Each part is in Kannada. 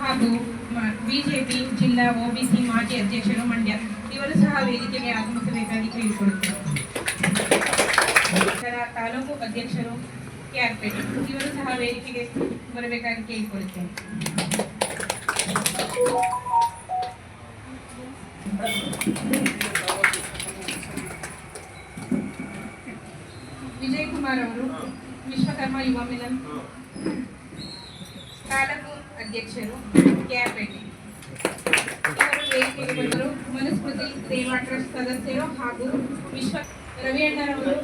ಹಾಗೂ ಬಿಜೆಪಿ ಜಿಲ್ಲಾ ಒಬಿಸಿ ಮಾಜಿ ಅಧ್ಯಕ್ಷರು ಮಂಡ್ಯ. ಇವರು ಸಹ ವೇದಿಕೆಗೆ ಆಗಮಿಸಬೇಕಾಗಿ ಕೇಳಿಕೊಳ್ಳುತ್ತಾರೆ. ತಾಲೂಕು ಅಧ್ಯಕ್ಷರು ಕೆಆರ್ಪೇಟೆ. ಇವರು ಸಹ ವೇದಿಕೆಗೆ ಬರಬೇಕಾಗಿ ಕೇಳಿಕೊಳ್ಳುತ್ತೇನೆ ವಿಜಯ್ ಕುಮಾರ್ ಅವರು ವಿಶ್ವಕರ್ಮ ಯುವ ಮಿಲನ್ ತಾಲೂಕು ಅಧ್ಯಕ್ಷರು ಕೆಆರ್ಪೇಟೆ ಇವರು ವೇದಿಕೆಗೆ ಬಂದರು. ಮನುಸ್ಮೃತಿ ಸೇವಾ ಟ್ರಸ್ಟ್ ಸದಸ್ಯರು ಹಾಗೂ ವಿಶ್ವ ರವಿಯಣ್ಣರವರು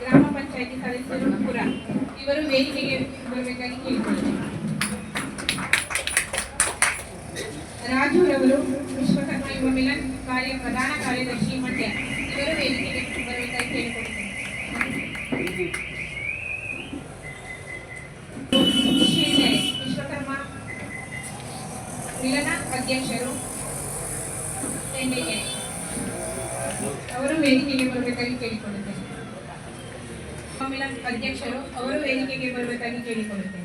ಗ್ರಾಮ ಪಂಚಾಯಿತಿ ಸದಸ್ಯರು ಪುರ ಇವರು ವೇದಿಕೆಗೆ ಬರಬೇಕಾಗಿ ಕೇಳಿಕೊಳ್ಳುತ್ತೇನೆ. ರಾಜುರವರು ವಿಶ್ವಕರ್ಮ ಯುವ ಮಿಲನ್ ಕಾರ್ಯ ಪ್ರಧಾನ ಕಾರ್ಯದರ್ಶಿ ಮಂಡ್ಯ. ಇವರು ವೇದಿಕೆಗೆ ಬರಬೇಕಾಗಿ ಶ್ರೀಧರ್ ವಿಶ್ವಕರ್ಮ ಮಿಲನ ಅಧ್ಯಕ್ಷರು ಅವರು ವೇದಿಕೆಗೆ ಬರಬೇಕಾಗಿ ಕೇಳಿಕೊಳ್ಳುತ್ತೇನೆ ಮಿಲನ್ ಅಧ್ಯಕ್ಷರು ಅವರು ವೇದಿಕೆಗೆ ಬರಬೇಕಾಗಿ ಕೇಳಿಕೊಳ್ಳುತ್ತೇನೆ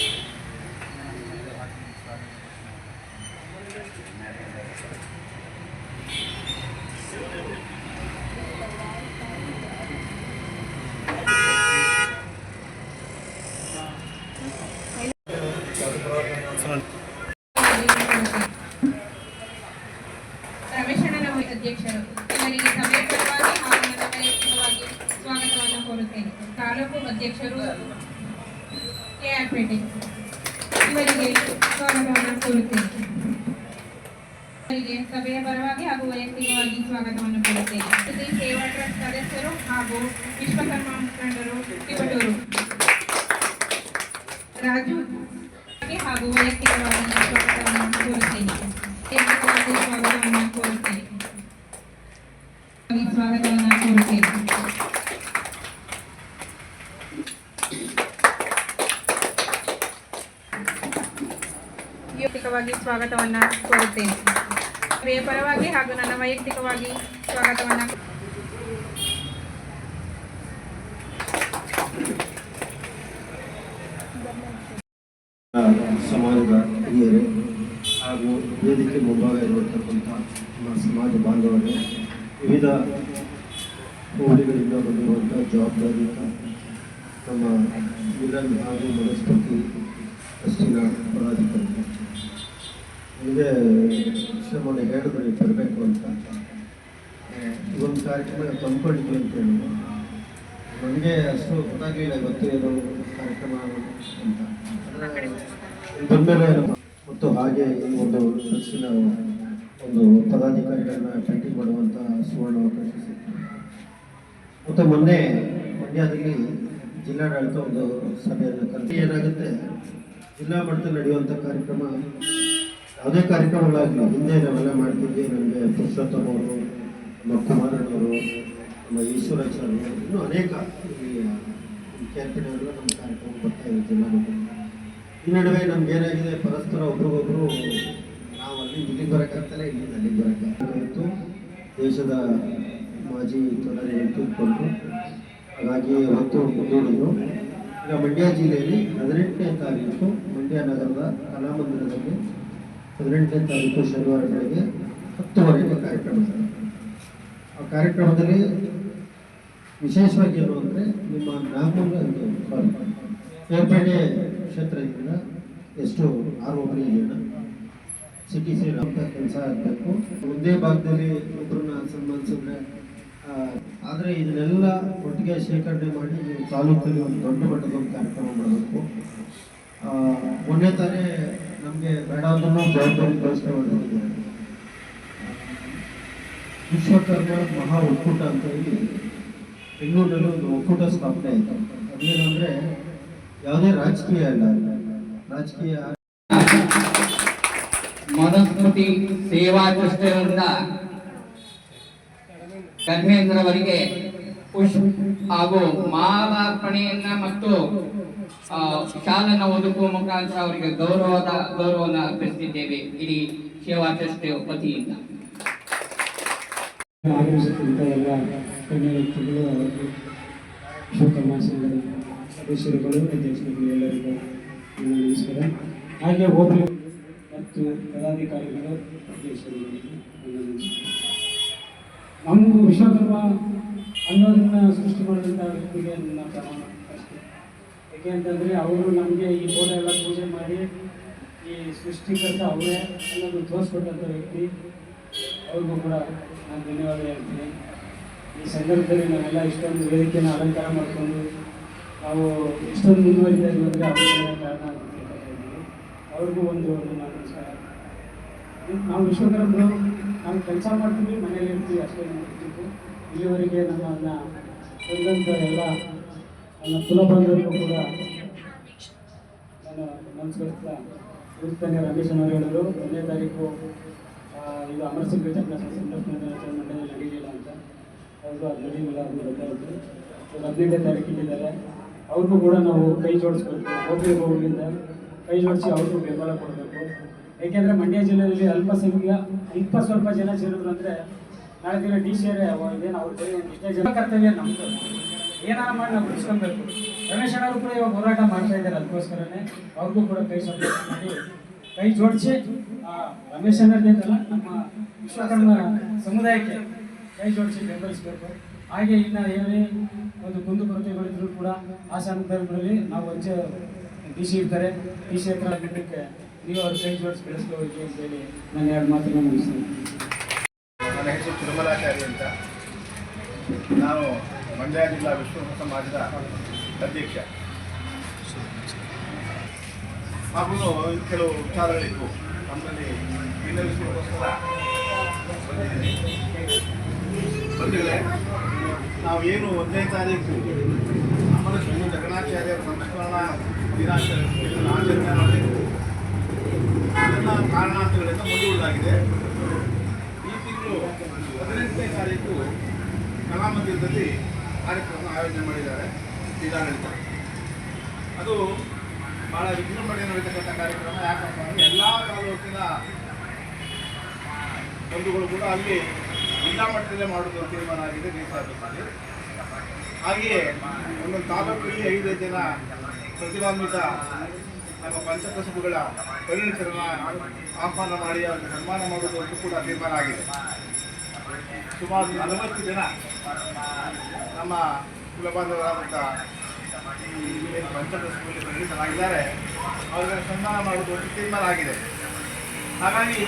ರಮೇಶಣ್ಣನ ಅಧ್ಯಕ್ಷರು ಇವರಿಗೆ ಸಭೆಯ ಪರವಾಗಿ ಹಾಗೂ ನನ್ನ ವೈಯಕ್ತಿಕವಾಗಿ ಸ್ವಾಗತವನ್ನು ಕೋರುತ್ತೇನೆ ತಾಲೂಕು ಅಧ್ಯಕ್ಷರು ಕೆಆರ್ಪೇಟೆ ಇವರಿಗೆ ಸ್ವಾಗತವನ್ನು ಕೋರುತ್ತೇನೆ ಇವರಿಗೆ ಸಭೆಯ ಪರವಾಗಿ ಹಾಗೂ ವೈಯಕ್ತಿಕವಾಗಿ ಸ್ವಾಗತವನ್ನು ಕೋರುತ್ತೇನೆ ಶ್ರೀ ಸೇವಾ ಟ್ರಸ್ಟ್ ಸದಸ್ಯರು ಹಾಗೂ ವಿಶ್ವಕರ್ಮ ಮುಖಂಡರು ತಿಪಟೂರು ರಾಜು ಹಾಗೂ ವೈಯಕ್ತಿಕವಾಗಿ ಸ್ವಾಗತವನ್ನು ಕೋರುತ್ತೇನೆ ವೈಯಕ್ತಿಕವಾಗಿ ಸ್ವಾಗತವನ್ನು ಕೋರುತ್ತೇನೆ ಸ್ವಾಗತವನ್ನು ಕೋರುತ್ತೇನೆ ವೈಯಕ್ತಿಕವಾಗಿ ಸ್ವಾಗತವನ್ನ ಕೋರುತ್ತೇನೆ. ಸಭೆಯ ಪರವಾಗಿ ಹಾಗೂ ನನ್ನ ವೈಯಕ್ತಿಕವಾಗಿ ಸ್ವಾಗತವನ್ನ ಸಮಾಜದ ಹಿರಿಯರೇ ಹಾಗೂ ವೇದಿಕೆ ಮುಂಭಾಗ ಇರತಕ್ಕಂಥ ನಮ್ಮ ಸಮಾಜ ಬಾಂಧವರೇ, ವಿವಿಧ ಹೋಳಿಗಳಿಂದ ಬಂದಿರುವಂಥ ಜವಾಬ್ದಾರಿಯುತ ನಮ್ಮ ಮಿಲನ್ ಹಾಗೂ ಮನಸ್ಪತಿ ಟ್ರಸ್ಟಿನ ಪದಾಧಿಕಾರಿಗಳು ನಿಮಗೆ ವಿಷಯವನ್ನು ಹೇಳಿದ್ರೆ ಬರಬೇಕು ಅಂತ. ಒಂದು ಕಾರ್ಯಕ್ರಮ ತಂದ್ಕೊಂಡಿದ್ವಿ ಅಂತ ಹೇಳಿದ್ರು. ನನಗೆ ಅಷ್ಟು ಗೊತ್ತಾಗಲಿಲ್ಲ ಇವತ್ತು ಏನು ಕಾರ್ಯಕ್ರಮ ಅಂತ. ಬಂದಮೇಲೆ ಮತ್ತು ಹಾಗೆ ಒಂದು ಹೆಚ್ಚಿನ ಒಂದು ಪದಾಧಿಕಾರಿಗಳನ್ನ ಭೇಟಿ ಮಾಡುವಂಥ ಸುವರ್ಣ ಅವಕಾಶ ಸಿಕ್ತು ಮತ್ತು ಮೊನ್ನೆ ಮಂಡ್ಯದಲ್ಲಿ ಜಿಲ್ಲಾಡಳಿತ ಒಂದು ಸಭೆಯನ್ನು ಕರೆದು ಏನಾಗುತ್ತೆ? ಜಿಲ್ಲಾ ಮಟ್ಟದಲ್ಲಿ ನಡೆಯುವಂಥ ಕಾರ್ಯಕ್ರಮ ಯಾವುದೇ ಕಾರ್ಯಕ್ರಮಗಳಾಗಲಿ, ಹಿಂದೆ ನಾವೆಲ್ಲ ಮಾಡ್ತಿದ್ವಿ, ನಮಗೆ ಪುರುಷೋತ್ತಮ ಅವರು ನಮ್ಮ ಕುಮಾರಣ್ಣವರು, ನಮ್ಮ ಈಶ್ವರಾಚಾರ್ಯ ಇನ್ನೂ ಅನೇಕ ಈ ಕೇರ್ಪೇಟೆಯವರೆಲ್ಲ ನಮ್ಮ ಕಾರ್ಯಕ್ರಮ ಬರ್ತಾ ಇದೆ ಜಿಲ್ಲಾ ಈ ನಡುವೆ ನಮ್ಗೆ ಏನಾಗಿದೆ, ಪರಸ್ಪರ ಒಬ್ರಿಗೊಬ್ರು ನಾವು ಅಲ್ಲಿ ಇಲ್ಲಿಗೆ ಬರೋಕ್ಕಾಗ್ತಲ್ಲ ಇಲ್ಲಿ ಅಲ್ಲಿಗೆ ಬರೋಕ್ಕಾಗ್ತಾಯಿತ್ತು ದೇಶದ ಮಾಜಿ ತೊಂದರೆ ತೀರ್ಕೊಂಡ್ರು ಹಾಗಾಗಿ ಹೊತ್ತು ಮುಂದೂಡಿದ್ರು. ಈಗ ಮಂಡ್ಯ ಜಿಲ್ಲೆಯಲ್ಲಿ ಹದಿನೆಂಟನೇ ತಾರೀಕು ಮಂಡ್ಯ ನಗರದ ಕಲಾಮಂದಿರದಲ್ಲಿ ಹದಿನೆಂಟನೇ ತಾರೀಕು ಶನಿವಾರ ಬೆಳಗ್ಗೆ ಹತ್ತುವರೆಗೆ ಕಾರ್ಯಕ್ರಮ ಆ ಕಾರ್ಯಕ್ರಮದಲ್ಲಿ ವಿಶೇಷವಾಗಿ ಏನು ಅಂದರೆ ನಿಮ್ಮ ಸಾರಿ ಕ್ಷೇತ್ರ ಕ್ಷೇತ್ರದಿಂದ ಎಷ್ಟು ಆರೋಗ್ಯ ಒಬ್ಬರಿಗೆ ಸಿಟಿ ಸಿಟಿ ಅಂತ ಕೆಲಸ ಆಗಬೇಕು. ಒಂದೇ ಭಾಗದಲ್ಲಿ ಒಬ್ಬರನ್ನ ಸನ್ಮಾನಿಸಿದ್ರೆ ಆದರೆ ಇದನ್ನೆಲ್ಲ ಒಟ್ಟಿಗೆ ಶೇಖರಣೆ ಮಾಡಿ ತಾಲೂಕಲ್ಲಿ ಒಂದು ದೊಡ್ಡ ಮಟ್ಟದ ಒಂದು ಕಾರ್ಯಕ್ರಮ ಮಾಡಬೇಕು. ಮೊನ್ನೆ ತಾನೇ ನಮಗೆ ಬೇಡ ವಿಶ್ವಕರ್ಮ ಮಹಾ ಒಕ್ಕೂಟ ಅಂತ ಹೇಳಿ ಬೆಂಗಳೂರಲ್ಲಿ ಒಂದು ಒಕ್ಕೂಟ ಸ್ಥಾಪನೆ ಆಯಿತು. ಅದೇನಂದ್ರೆ ಯಾವುದೇ ರಾಜಕೀಯ ಅಲ್ಲ. ರಾಜಕೀಯ ಮನುಸ್ಮೃತಿ ಸೇವಾ ಟ್ರಸ್ಟ್ ವತಿಯಿಂದ ಕರ್ಮೇಂದ್ರವರಿಗೆ ಪುಷ್ಪ ಹಾಗೂ ಮಾಲಾರ್ಪಣೆಯನ್ನ ಮತ್ತು ಶಾಲನ ಒದಗುವ ಮುಖಾಂತರ ಅವರಿಗೆ ಗೌರವದ ಗೌರವವನ್ನು ಅರ್ಪಿಸುತ್ತಿದ್ದೇವೆ. ಇಡೀ ಸೇವಾ ಟ್ರಸ್ಟ್ ವತಿಯಿಂದ ಎಲ್ಲರಿಗೂ ಹಾಗೆ ಮತ್ತು ಪದಾಧಿಕಾರಿಗಳು ನಮ್ಮ ವಿಶ್ವಕರ್ಮ ಅನ್ನೋದನ್ನ ಸೃಷ್ಟಿ ಮಾಡಿದಂಥ ವ್ಯಕ್ತಿಗೆ ನನ್ನ ಪ್ರಮಾಣ ಅಷ್ಟೇ. ಯಾಕೆ ಅಂತಂದರೆ ಅವರು ನಮಗೆ ಈ ಫೋಟೋ ಎಲ್ಲ ಪೂಜೆ ಮಾಡಿ ಈ ಸೃಷ್ಟಿಕರ್ತ ಅವರೇ ಅನ್ನೋದು ತೋರಿಸ್ಕೊಟ್ಟಂಥ ವ್ಯಕ್ತಿ. ಅವ್ರಿಗೂ ಕೂಡ ನಾನು ಧನ್ಯವಾದ ಹೇಳ್ತೀನಿ. ಈ ಸಂದರ್ಭದಲ್ಲಿ ನಾವೆಲ್ಲ ಇಷ್ಟೊಂದು ವೇದಿಕೆನ ಅಲಂಕಾರ ಮಾಡಿಕೊಂಡು ನಾವು ಇಷ್ಟೊಂದು ಮುಂದುವರಿತಾ ಇದ್ದೀವಿ ಅಂದರೆ ಅವ್ರಿಗೆ ಕಾರಣ ಅವ್ರಿಗೂ ಒಂದು ಒಂದು ನಮಸ್ಕಾರ. ನಾವು ವಿಶ್ವಕರ್ಮರು, ನಾವು ಕೆಲಸ ಮಾಡ್ತೀವಿ ಮನೇಲಿ ಇರ್ತೀವಿ ಅಷ್ಟೇ ಮಾಡ್ತಿದ್ದು ಇಲ್ಲಿವರೆಗೆ ನನ್ನ ಎಲ್ಲ ನನ್ನ ಕುಲಬಂಧರು ಕೂಡ ನಾನು ನಮಸ್ಕರಿಸ್ತಾ ಉಳಿತಾನೆ ರಮೇಶ್ ಅವರು ಹೇಳಿದ್ರು. ಒಂದನೇ ತಾರೀಕು ಇದು ಅಮರ್ ಸಿಂಗ್ ಚಕ್ರ ಸಂದರ್ಶನ ಮಂಡ್ಯದಲ್ಲಿ ನಡೀಲಿಲ್ಲ ಅಂತ ಅವ್ರಿಗೂ ಅದು ನಡೀಲಿಲ್ಲ ಅದು ಗೊತ್ತಾಯಿತು ಇವಾಗ ಹದಿನೈದನೇ ತಾರೀಕಿದ್ದಾರೆ ಅವ್ರಿಗೂ ಕೂಡ ನಾವು ಕೈ ಜೋಡಿಸ್ಬೇಕು ಹೋಗಿ ಹೋಗಿಂದ ಕೈ ಜೋಡಿಸಿ ಅವ್ರಿಗೂ ಬೆಂಬಲ ಕೊಡಬೇಕು. ಏಕೆಂದರೆ ಮಂಡ್ಯ ಜಿಲ್ಲೆಯಲ್ಲಿ ಅಲ್ಪಸಂಖ್ಯ ಅಲ್ಪ ಸ್ವಲ್ಪ ಜನ ಸೇರಿದ್ರು ಅಂದರೆ ನಾಳೆ ದಿನ ಡಿ ಸಿ ಅವ್ರ ಒಂದು ಇಷ್ಟೇ ಜನ ಕರ್ತವ್ಯ ನಮ್ಮದು ಏನಾರ ಮಾಡಿ ನಾವು ಬಿಡಿಸ್ಕೊಬೇಕು ರಮೇಶ್ ಅಣ್ಣವರು ಕೂಡ ಇವಾಗ ಹೋರಾಟ ಮಾಡ್ತಾ ಇದ್ದಾರೆ ಅದಕ್ಕೋಸ್ಕರನೇ. ಅವ್ರಿಗೂ ಕೂಡ ಕೈ ಸಂಪರ್ಕ ಮಾಡಿ. ಕೈ ಜೋಡಿಸಿ ರಮೇಶ್ ಅಂತಲ್ಲ ನಮ್ಮ ವಿಶ್ವಕರ್ಮ ಸಮುದಾಯಕ್ಕೆ ಕೈ ಜೋಡಿಸಿ ಬೆಂಬಲಿಸಬೇಕು. ಹಾಗೆ ಇನ್ನು ಏನೇ ಒಂದು ಕುಂದುಕೊರತೆಗಳಿದ್ರು ಕೂಡ ಆ ಸಂದರ್ಭದಲ್ಲಿ ನಾವು ಅಂಚೆ ಡಿ ಸಿ ಇರ್ತಾರೆ. ಡಿ ಸಿ ಹತ್ರ ಬಿಟ್ಟಕ್ಕೆ ನೀವು ಅವ್ರ ಕೈ ಜೋಡಿಸಿ ಬೆಳೆಸ್ಕೋಬೇಕು ಅಂತ ಹೇಳಿ ನಾನು ಎರಡು ಮಾತನ್ನು ಮುಗಿಸ್ತೀನಿ. ನನ್ನ ಹೆಸರು ತಿರುಮಲಾಚಾರಿ ಅಂತ. ನಾನು ಮಂಡ್ಯ ಜಿಲ್ಲಾ ವಿಶ್ವ ಸಮಾಜದ ಅಧ್ಯಕ್ಷ. ಹಾಗೂ ಕೆಲವು ವಿಚಾರಗಳಿತ್ತು ನಮ್ಮಲ್ಲಿ ಬಂದಿದ್ದೀನಿ. ಬಂದಿದೆ. ನಾವು ಏನು ಒಂದನೇ ತಾರೀಕು ನಮ್ಮ ಶ್ರೀ ಜಗನ್ನಾಚಾರ್ಯರ ಸಂಸ್ಮರಣಾ ದಿನಾಚರಣೆ ಆಚರಣೆ ಅದನ್ನು ಕಾರಣಾಂತರಗಳಿಂದ ಮುಂದೂಡಲಾಗಿದೆ. ಹದಿನೆಂಟನೇ ತಾರೀಕು ಕಲಾಮಂದಿರದಲ್ಲಿ ಕಾರ್ಯಕ್ರಮ ಆಯೋಜನೆ ಮಾಡಿದ್ದಾರೆ ಜಿಲ್ಲಾಡಳಿತ. ಅದು ಭಾಳ ವಿಜೃಂಭಣೆ ನಡೀತಕ್ಕಂಥ ಕಾರ್ಯಕ್ರಮ. ಯಾಕಪ್ಪ ಅಂದರೆ ಎಲ್ಲ ತಾಲೂಕಿನ ಬಂಧುಗಳು ಕೂಡ ಅಲ್ಲಿ ಜಿಲ್ಲಾ ಮಟ್ಟದಲ್ಲೇ ಮಾಡೋದು ತೀರ್ಮಾನ ಆಗಿದೆ ನೇತಾರದಲ್ಲಿ ಹಾಗೆಯೇ ಒಂದೊಂದು ತಾಲೂಕಲ್ಲಿ ಐದೈದು ಜನ ಪ್ರತಿಭಾನ್ವಿತ ನಮ್ಮ ಪಂಚಕಸುಬುಗಳ ಪರಿಣಿತರನ್ನ ಆಹ್ವಾನ ಮಾಡಿ, ಅವರಿಗೆ ಸನ್ಮಾನ ಮಾಡುವುದು ಅಂತ ಕೂಡ ತೀರ್ಮಾನ ಆಗಿದೆ. ಸುಮಾರು ನಲವತ್ತು ಜನ ನಮ್ಮ ಕುಲಬಾಂಧವರಾದಂಥ ಏನು ಪಂಚಕಸುಬಲ್ಲಿ ಪರಿಣಿತರಾಗಿದ್ದಾರೆ ಅವರಿಗೆ ಸನ್ಮಾನ ಮಾಡುವುದು ಒಂದು ತೀರ್ಮಾನ ಆಗಿದೆ. ಹಾಗಾಗಿ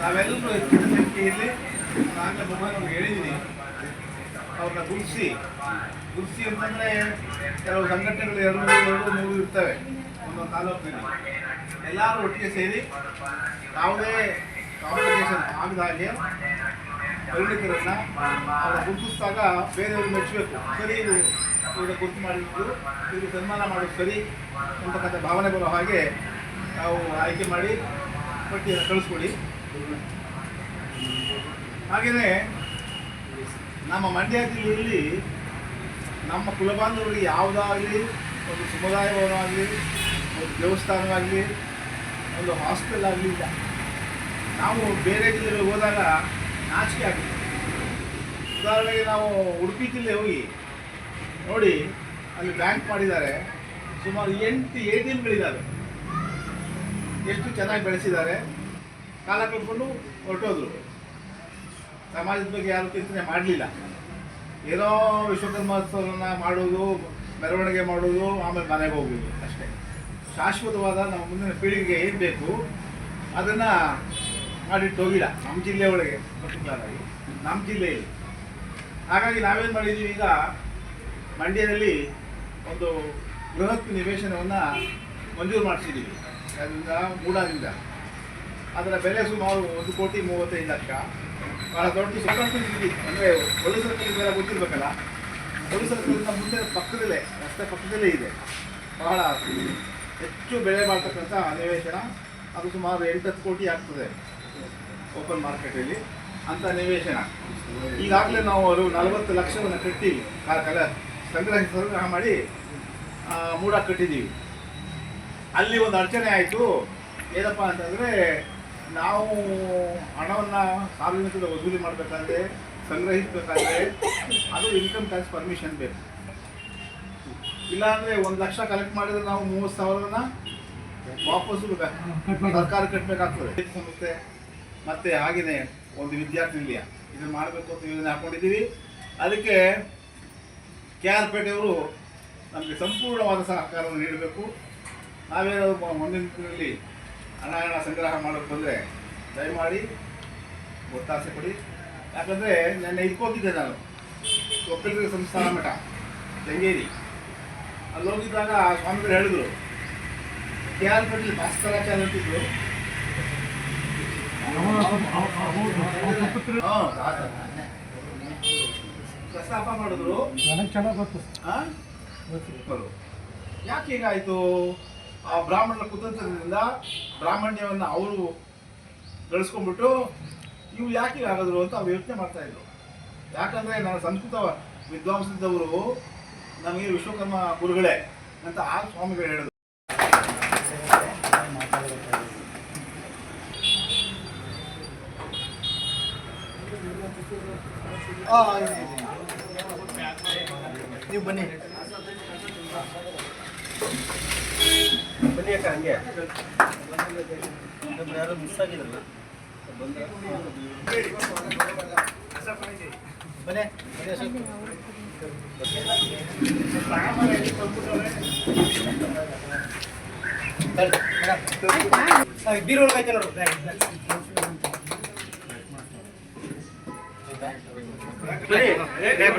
ನಾವೆಲ್ಲರೂ ಹೆಚ್ಚಿನ ಸಂಖ್ಯೆಯಲ್ಲಿ ನಾನು ಮುಖಂಡರು ಹೇಳಿದ್ದೀನಿ ಅವ್ರನ್ನ ಗುರ್ಸಿ ಗುರ್ಸಿ ಅಂತಂದರೆ ಕೆಲವು ಸಂಘಟನೆಗಳು ಎರಡು ಎರಡು, ಮೂರು ಇರ್ತವೆ. ಒಂದೊಂದು ತಾಲೂಕಿನಲ್ಲಿ. ಎಲ್ಲರೂ ಒಟ್ಟಿಗೆ ಸೇರಿ ಯಾವುದೇ ಕಾಂಪಿಟೇಷನ್ ಆಗದ ಪರಿಣಿತರನ್ನ ಗುರುತಿಸಿದಾಗ ಬೇರೆಯವರು ಮೆಚ್ಚಬೇಕು ಸರಿ, ಇದು ಇವ್ರ ಗುರುತು ಮಾಡಿದ್ದು ಇವರು ಸನ್ಮಾನ ಮಾಡೋದು ಸರಿ ಅಂತಕ್ಕಂಥ ಭಾವನೆ ಬರೋ ಹಾಗೆ ನಾವು ಆಯ್ಕೆ ಮಾಡಿ, ಪಟ್ಟಿಯನ್ನು ಕಳಿಸ್ಕೊಡಿ ಹಾಗೆಯೇ ನಮ್ಮ ಮಂಡ್ಯ ಜಿಲ್ಲೆಯಲ್ಲಿ ನಮ್ಮ ಕುಲಬಾಂಧವರಿಗೆ ಯಾವುದಾಗಲಿ, ಒಂದು ಸಮುದಾಯ ಆಗಲಿ ಒಂದು ದೇವಸ್ಥಾನವಾಗಲಿ, ಒಂದು ಹಾಸ್ಟೆಲ್ ಆಗಲಿ ಇಲ್ಲ. ನಾವು ಬೇರೆ ಜಿಲ್ಲೆಗಳಿಗೆ ಹೋದಾಗ ನಾಚಿಕೆ ಆಗಿದೆ ಉದಾಹರಣೆಗೆ ನಾವು ಉಡುಪಿ ಜಿಲ್ಲೆ ಹೋಗಿ ನೋಡಿ, ಅಲ್ಲಿ ಬ್ಯಾಂಕ್ ಮಾಡಿದ್ದಾರೆ. ಸುಮಾರು ಎಂಟು ಎ ಟಿ ಎಮ್ಗಳಿದ್ದಾವೆ ಎಷ್ಟು ಚೆನ್ನಾಗಿ ಬೆಳೆಸಿದ್ದಾರೆ. ಕಾಲ ಕಳ್ಕೊಂಡು ಹೊರಟೋದ್ರು. ಸಮಾಜದ ಬಗ್ಗೆ ಯಾರು ಚಿಂತನೆ ಮಾಡಲಿಲ್ಲ. ಏನೋ ವಿಶ್ವಕರ್ಮೋತ್ಸವನ ಮಾಡೋದು, ಮೆರವಣಿಗೆ ಮಾಡೋದು, ಆಮೇಲೆ ಮನೆಗೆ ಹೋಗೋದು ಅಷ್ಟೇ. ಶಾಶ್ವತವಾದ ನಮ್ಮ ಮುಂದಿನ ಪೀಳಿಗೆಗೆ ಏನು ಬೇಕು, ಅದನ್ನು ಮಾಡಿಟ್ಟು ಹೋಗಿಲ್ಲ. ನಮ್ಮ ಜಿಲ್ಲೆ ಒಳಗೆ ಪರ್ಟಿಕ್ಯುಲರ್ ಆಗಿ ನಮ್ಮ ಜಿಲ್ಲೆಯಲ್ಲಿ ಹಾಗಾಗಿ ನಾವೇನು ಮಾಡಿದ್ದೀವಿ ಈಗ, ಮಂಡ್ಯದಲ್ಲಿ ಒಂದು ಬೃಹತ್ ನಿವೇಶನವನ್ನು ಮಂಜೂರು ಮಾಡಿಸಿದ್ದೀವಿ ಅದರಿಂದ ಮೂಡಾದಿಂದ ಅದರ ಬೆಲೆ ಸುಮಾರು ಒಂದು ಕೋಟಿ ಮೂವತ್ತೈದು ಲಕ್ಷ. ಭಾಳ ದೊಡ್ಡ ನಿಧಿ ಅಂದರೆ ಒಳಸರಕಲ್ಲಿಗೆಲ್ಲ ಗೊತ್ತಿರಬೇಕಲ್ಲ. ಒಳಸರಕಲ್ಲಿಂದ ಮುಂದೆ ಪಕ್ಕದಲ್ಲೇ, ರಸ್ತೆ ಪಕ್ಕದಲ್ಲೇ ಇದೆ. ಬಹಳ ಹೆಚ್ಚು ಬೆಲೆ ಮಾಡ್ತಕ್ಕಂಥ ನಿವೇಶನ. ಅದು ಸುಮಾರು ಎಂಟತ್ತು ಕೋಟಿ ಆಗ್ತದೆ. ಓಪನ್ ಮಾರ್ಕೆಟಲ್ಲಿ ಅಂತ ನಿವೇಶನ. ಈಗಾಗಲೇ ನಾವು ಅವರು ನಲವತ್ತು ಲಕ್ಷವನ್ನು ಕಟ್ಟಿ ಕಾರ್ ಕಲ ಸಂಗ್ರಹ ಸಂಗ್ರಹ ಮಾಡಿ ಮೂಡ ಕಟ್ಟಿದ್ದೀವಿ. ಅಲ್ಲಿ ಒಂದು ಅಡಚಣೆ ಆಯಿತು. ಏನಪ್ಪ ಅಂತಂದರೆ, ನಾವು ಹಣವನ್ನು ಸಾರ್ವಜನಿಕರ ವಸೂಲಿ ಮಾಡಬೇಕಾದ್ರೆ, ಸಂಗ್ರಹಿಸಬೇಕಾದ್ರೆ ಅದು ಇನ್ಕಮ್ ಟ್ಯಾಕ್ಸ್ ಪರ್ಮಿಷನ್ ಬೇಕು. ಇಲ್ಲಾಂದರೆ ಒಂದು ಲಕ್ಷ ಕಲೆಕ್ಟ್ ಮಾಡಿದರೆ ನಾವು ಮೂವತ್ತು ಸಾವಿರನ ವಾಪಸ್ಸು ಸರ್ಕಾರ ಕಟ್ಟಬೇಕಾಗ್ತದೆ ಸಂಸ್ಥೆ ಮತ್ತು ಹಾಗೆಯೇ ಒಂದು ವಿದ್ಯಾರ್ಥಿ ನಿಲಯ ಇದನ್ನು ಮಾಡಬೇಕು ಅಂತ ಯೋಜನೆ ಹಾಕೊಂಡಿದ್ದೀವಿ. ಅದಕ್ಕೆ ಕೆ ಆರ್ ಪೇಟೆಯವರು ನಮಗೆ ಸಂಪೂರ್ಣವಾದ ಸಹಕಾರವನ್ನು ನೀಡಬೇಕು. ನಾವೇನಾದರೂ ಮುಂದಿನ ದಿನದಲ್ಲಿ ಹಣ ಹಣ ಸಂಗ್ರಹ ಮಾಡೋಕ್ಕೆ ಬಂದರೆ ದಯಮಾಡಿ ಒತ್ತಾಸೆ ಕೊಡಿ. ಯಾಕಂದರೆ ನನ್ನ ಇದಕ್ಕೋಗಿದ್ದೆ ನಾನು. ಒಕ್ಕಲಿಗರ ಸಂಸ್ಥಾನ ಮಠ ಕೆಂಗೇರಿ ಅಲ್ಲಿ ಹೋಗಿದ್ದಾಗ ಸ್ವಾಮಿಗಳು ಹೇಳಿದ್ರು ಕೆ ಆರ್ ಪೇಟೆಯಲ್ಲಿ ಭಾಸ್ಕರಾಚಾರ್ಯ ಅಂತಿದ್ರು. ಹಾ, ಪ್ರಸ್ತಾಪ ಮಾಡಿದ್ರು ಆ? ಬರು. ಯಾಕೆ ಹೀಗಾಯ್ತು ಆ ಬ್ರಾಹ್ಮಣರ ಕುತಂತ್ರದಿಂದ ಬ್ರಾಹ್ಮಣ್ಯವನ್ನು ಅವರು ಗಳಿಸ್ಕೊಂಡ್ಬಿಟ್ಟು ಇವು ಯಾಕೆ ಹೀಗಾಗಿದ್ರು ಅಂತ ಅವ್ರು ಯೋಚನೆ ಮಾಡ್ತಾ ಇದ್ರು ಯಾಕಂದ್ರೆ ನನ್ನ ಸಂಸ್ಕೃತ ವಿದ್ವಾಂಸದವರು ನಮಗೆ ವಿಶ್ವಕರ್ಮ ಗುರುಗಳೇ ಅಂತ ಆ ಸ್ವಾಮಿಗಳು ಹೇಳಿದ್ರು ನೀವು ಬನ್ನಿ ಬನ್ನಿ ಅಕ್ಕ ಹಂಗೆ ಯಾರೋ ಮಿಸ್ ಆಗಿದ್ರಲ್ಲ ಬನ್ನಿ ಬನ್ನಿ ಅಶೋಕ್. రేపు